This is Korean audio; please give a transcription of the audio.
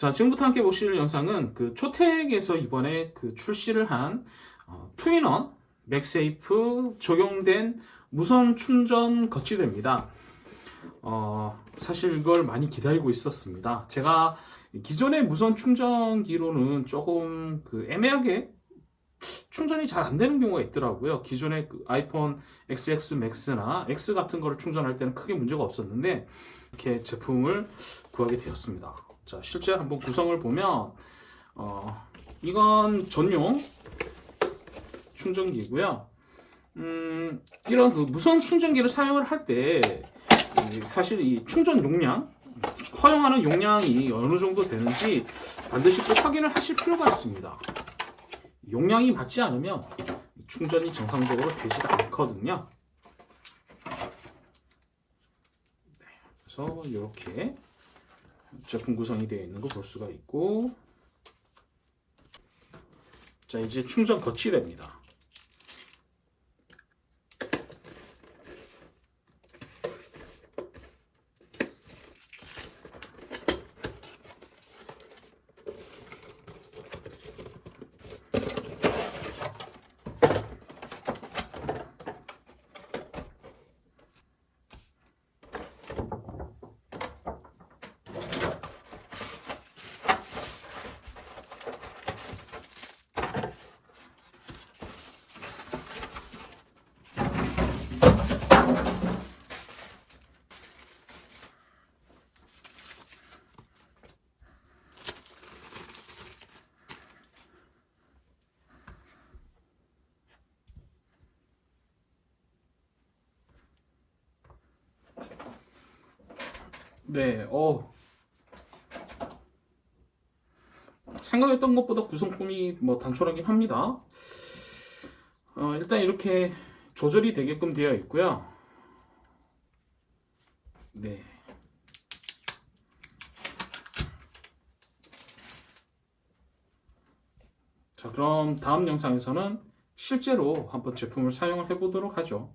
자, 지금부터 함께 보실 영상은 그 초텍에서 이번에 그 출시를 한 어, 투인원 맥세이프 적용된 무선 충전 거치대입니다. 어, 사실 이걸 많이 기다리고 있었습니다. 제가 기존의 무선 충전기로는 조금 그 애매하게 충전이 잘 안 되는 경우가 있더라고요. 기존의 그 아이폰 XX 맥스나 X 같은 거를 충전할 때는 크게 문제가 없었는데 이렇게 제품을 구하게 되었습니다. 자, 실제 한번 구성을 보면 어, 이건 전용 충전기고요. 음, 이런 그 무선 충전기를 사용을 할 때 사실 이 충전 용량 허용하는 용량이 어느 정도 되는지 반드시 꼭 확인을 하실 필요가 있습니다. 용량이 맞지 않으면 충전이 정상적으로 되지 않거든요. 네, 그래서 이렇게 제품 구성이 되어 있는 거 볼 수가 있고 자 이제 충전 거치대입니다. 네, 어. 생각했던 것보다 구성품이 뭐 단촐하긴 합니다. 어, 일단 이렇게 조절이 되게끔 되어 있고요. 네. 자, 그럼 다음 영상에서는 실제로 한번 제품을 사용을 해 보도록 하죠.